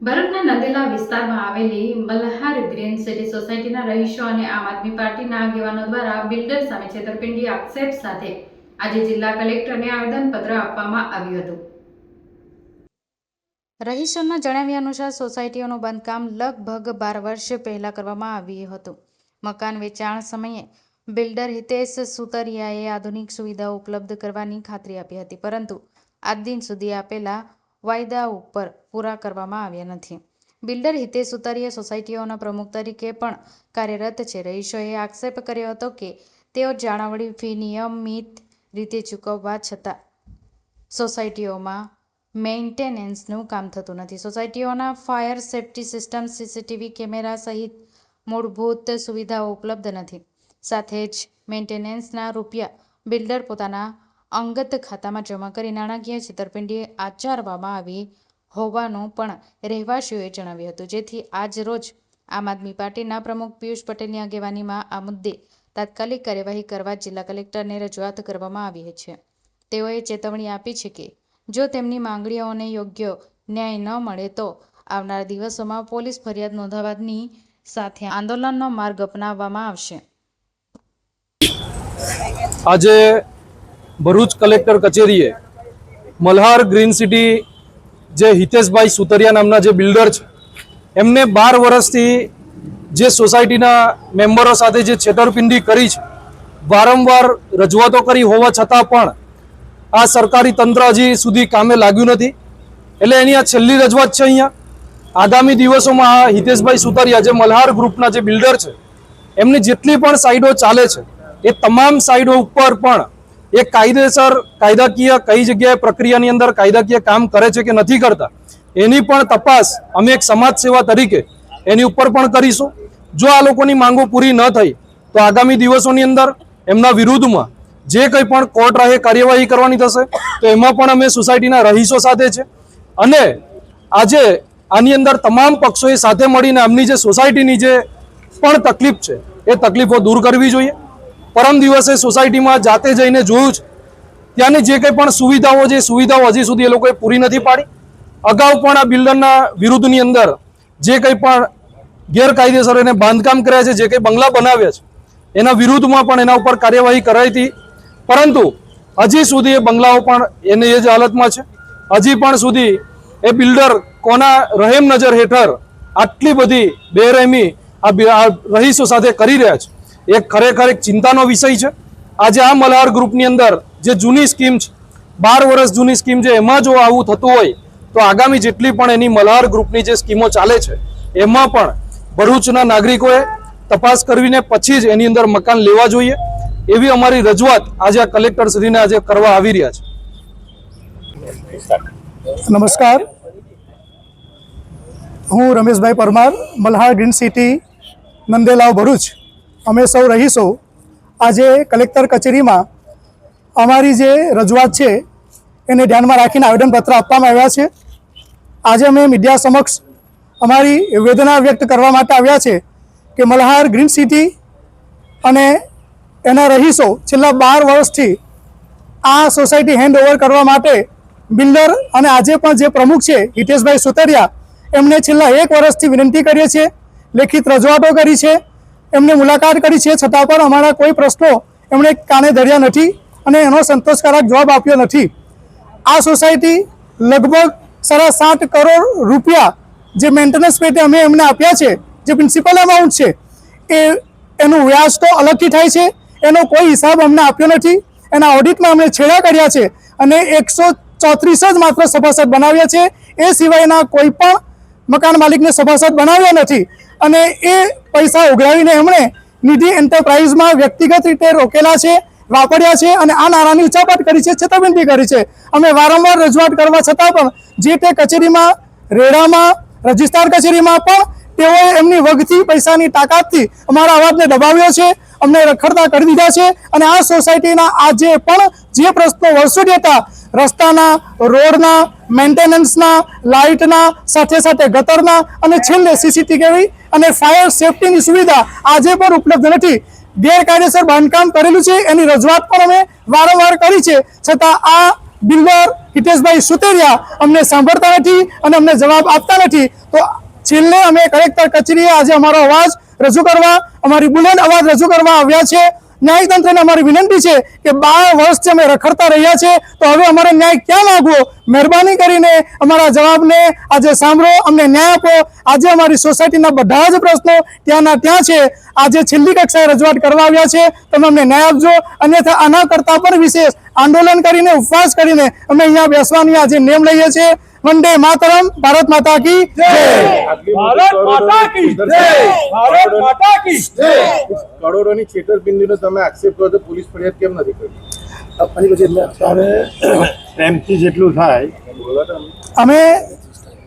ભરૂચના નંદેલા વિસ્તારમાં આવેલી મલ્હાર ગ્રીન સિટી સોસાયટીના રહીશો અને આમ આદમી પાર્ટીના આગેવાનો દ્વારા બિલ્ડર સામે છેતરપિંડી આક્ષેપ સાથે આજે જિલ્લા કલેક્ટરને આવેદનપત્ર આપવામાં આવ્યું હતું. રહીશોના જણાવ્યા અનુસાર સોસાયટીઓનું બાંધકામ લગભગ બાર વર્ષ પહેલાં કરવામાં આવ્યું હતું. મકાન વેચાણ સમયે બિલ્ડર હિતેશ સુતરિયાએ આધુનિક સુવિધાઓ ઉપલબ્ધ કરવાની ખાતરી આપી હતી, પરંતુ આજ દિન સુધી આપેલા વાયદા ઉપર પૂરા કરવામાં આવ્યા નથી. બિલ્ડર હિતેશ સુતારીએ સોસાયટીઓના પ્રમુખ તરીકે પણ કાર્યરત છે. રહીશોએ આક્ષેપ કર્યો હતો કે તેઓ જાળવણી ફી નિયમિત રીતે ચૂકવવા છતાં સોસાયટીઓમાં મેન્ટેનન્સનું કામ થતું નથી. સોસાયટીઓના fire safety system, CCTV camera સહિત મૂળભૂત સુવિધાઓ ઉપલબ્ધ નથી. સાથે જ મેન્ટેનન્સના રૂપિયા બિલ્ડર પોતાના અંગત ખાતામાં જમા કરી નાણાકીય છેતરપિંડી આચરવામાં આવી હોવાનું પણ રહેવાસીઓએ જણાવ્યું હતું. જેથી આજ આમ આદમી પાર્ટીના પ્રમુખ પિયુષ પટેલની આગેવાનીમાં આ મુદ્દે તાત્કાલિક કાર્યવાહી કરવા જિલ્લા કલેક્ટરને રજૂઆત કરવામાં આવી છે. તેઓએ ચેતવણી આપી છે કે, જો તેમની માંગણીઓને યોગ્ય ન્યાય ન મળે તો આવનાર દિવસોમાં પોલીસ ફરિયાદ નોંધાવવાની સાથે આંદોલનનો માર્ગ અપનાવવામાં આવશે. આજે ભરૂચ કલેક્ટર કચેરીએ મલ્હાર ગ્રીન સિટી જે હિતેશભાઈ સુતરિયા નામના જે બિલ્ડર છે, એમને બાર વર્ષથી જે સોસાયટીના મેમ્બરો સાથે જે છેતરપિંડી કરી છે, વારંવાર રજૂઆતો કરી હોવા છતાં પણ આ સરકારી તંત્ર હજી સુધી કામે લાગ્યું નથી. એટલે એની આ છેલ્લી રજૂઆત છે અહીંયા. આગામી દિવસોમાં આ હિતેશભાઈ સુતરિયા જે મલ્હાર ગ્રુપના જે બિલ્ડર છે, એમની જેટલી પણ સાઈડો ચાલે છે, એ તમામ સાઈડો ઉપર પણ એ કાયદેસર, કાયદાકીય કઈ જગ્યાએ પ્રક્રિયાની અંદર કાયદાકીય કામ કરે છે કે નથી કરતા, એની પણ તપાસ અમે એક સમાજ સેવા તરીકે એની ઉપર પણ કરીશું. જો આ લોકોની માંગો પૂરી ન થઈ, તો આગામી દિવસોની અંદર એમના વિરુદ્ધમાં જે કંઈ પણ કોર્ટ રાહે કાર્યવાહી કરવાની થશે, તો એમાં પણ અમે સોસાયટીના રહીશો સાથે છે. અને આજે આની અંદર તમામ પક્ષોએ સાથે મળીને આમની જે સોસાયટીની જે પણ તકલીફ છે, એ તકલીફો દૂર કરવી જોઈએ. પરમ દિવસે સોસાયટીમાં જાતે જઈને જોયું છે. ત્યાંની જે કંઈ પણ સુવિધાઓ છે સુવિધાઓ હજી સુધી એ લોકોએ પૂરી નથી પાડી. અગાઉ પણ આ બિલ્ડરના વિરુદ્ધની અંદર જે કંઈ પણ ગેરકાયદેસર એને બાંધકામ કર્યા છે, જે કંઈ બંગલા બનાવ્યા છે, એના વિરુદ્ધમાં પણ એના ઉપર કાર્યવાહી કરાઈ હતી. પરંતુ હજી સુધી એ બંગલાઓ પણ એની એ જ હાલતમાં છે. હજી પણ સુધી એ બિલ્ડર કોના રહેમ નજર હેઠળ આટલી બધી બેરહેમી આ રહીશો સાથે કરી રહ્યા છે. એક ખરેખર એક ચિંતાનો વિષય છે. આજે આ મલ્હાર ગ્રુપની અંદર જે જૂની સ્કીમ છે, બાર વર્ષ જૂની સ્કીમ છે, એમાં જો આવું થતું હોય, તો આગામી જેટલી પણ એની મલ્હાર ગ્રુપની જે સ્કીમો ચાલે છે, એમાં પણ ભરૂચના નાગરિકોએ તપાસ કરવીને પછી જ એની અંદર મકાન લેવા જોઈએ. એવી અમારી રજૂઆત આજે આ કલેક્ટર સુધીને આજે કરવા આવી રહ્યા છે. નમસ્કાર. હું રમેશભાઈ પરમાર, મલ્હાર ગ્રીન સિટી, નંદેલાવ ભરૂચ. અમે સૌ રહીશો, આજે કલેક્ટર કચેરીમાં અમારી જે રજૂઆત છે, એને ધ્યાનમાં રાખીને આવેદનપત્ર આપવામાં આવ્યા છે. આજે અમે મીડિયા સમક્ષ અમારી વેદના વ્યક્ત કરવા માટે આવ્યા છે કે મલ્હાર ગ્રીન સિટી અને એના રહીશો છેલ્લા બાર વર્ષથી આ સોસાયટી હેન્ડ ઓવર કરવા માટે બિલ્ડર અને આજે પણ જે પ્રમુખ છે, હિતેશભાઈ સુતરિયા, એમને છેલ્લા એક વર્ષથી વિનંતી કરીએ છીએ, લેખિત રજૂઆતો કરી છે. એમને મુલાકાત કરી છે, છતાં પણ અમારા કોઈ પ્રશ્નો એમણે કાને ધર્યા નથી અને એનો સંતોષકારક જવાબ આપ્યો નથી. આ સોસાયટી લગભગ સાડા સાત કરોડ રૂપિયા જે મેન્ટેનન્સ પેટે અમે એમને આપ્યા છે, જે પ્રિન્સિપલ અમાઉન્ટ છે, એ એનું વ્યાજ તો અલગથી થાય છે, એનો કોઈ હિસાબ અમને આપ્યો નથી, એના ઓડિટમાં અમને છેડા કર્યા છે અને એકસો ચોત્રીસ જ માત્ર સભાસદ બનાવ્યા છે, એ સિવાયના કોઈ પણ મકાન માલિકને સભાસદ બનાવ્યા નથી. અને એ પૈસા ઉઘરાવીને એમણે નિધિ એન્ટરપ્રાઇઝમાં વ્યક્તિગત રીતે રોકેલા છે, વાપર્યા છે અને આ નાણાંની ઉચાપટ કરી છે, છેતરપિંડી કરી છે. અમે વારંવાર રજૂઆત કરવા છતાં પણ જે તે કચેરીમાં, રેડામાં, રજિસ્ટ્રાર કચેરીમાં પણ તેઓએ એમની વગથી પૈસાની તાકાતથી અમારા અવાજને દબાવ્યો છે, અમને રખડતા કરી દીધા છે અને આ સોસાયટીના આજે પણ જે પ્રશ્નો વર્ષોથી હતા રસ્તાના, રોડના મેન્ટેનન્સના લાઇટના, સાથે સાથે ગટરના અને છેલ્લે સીસીટીવી અને ફાયર સેફટીની સુવિધા આજે પણ ઉપલબ્ધ નથી. ગેરકાયદેસર બાંધકામ કરેલું છે, એની રજૂઆત પણ અમે વારંવાર કરી છે. છતાં આ બિલ્ડર હિતેશભાઈ સુતેરિયા અમને સાંભળતા નથી અને અમને જવાબ આપતા નથી. તો છેલ્લે અમે કલેક્ટર કચેરીએ આજે અમારો અવાજ રજૂ કરવા, અમારી બુલંદ અવાજ રજૂ કરવા આવ્યા છે. ન્યાયતંત્રને અમારી વિનંતી છે કે બાર વર્ષથી અમે રખડતા રહ્યા છે. તો હવે અમારે ન્યાય ક્યાં માંગવો મહેરબાની કરીને અમારા જવાબને આજે સાંભળો અમને ન્યાય આપો. આજે અમારી સોસાયટીના બધા જ પ્રશ્નો ત્યાંના ત્યાં છે. આજે છેલ્લી કક્ષાએ રજૂઆત કરવા આવ્યા છે. તમે અમને ન્યાય આપજો. અન્યથા આના કરતાં પણ વિશેષ આંદોલન કરીને ઉપવાસ કરીને અમે અહીંયા બેસવાની આજે નેમ લઈએ છીએ. વંદે માતરમ. ભારત માતા કી જય. ભારત માતા કી જય. ભારત માતા કી જય. કરોડોની છેતરપિંડીનો તમે આક્ષેપ કરો તો પોલીસ ફરિયાદ કેમ નથી કરી? અત્યારે પ્રેમથી જેટલું થાય. અમે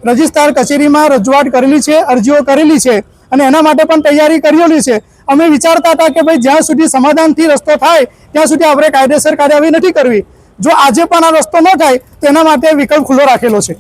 રજિસ્ટ્રાર કચેરીમાં રજૂઆત કરેલી છે, અરજીઓ કરેલી છે અને એના માટે પણ તૈયારી કરેલી છે. અમે વિચારતા હતા કે ભાઈ જ્યાં સુધી સમાધાનથી રસ્તો થાય, ત્યાં સુધી આપણે કાયદેસર કાર્યવાહી નથી કરવી. જો આજે પણ આ રસ્તો ન થાય, તો એના માટે વિકલ્પ ખુલ્લો રાખેલો છે.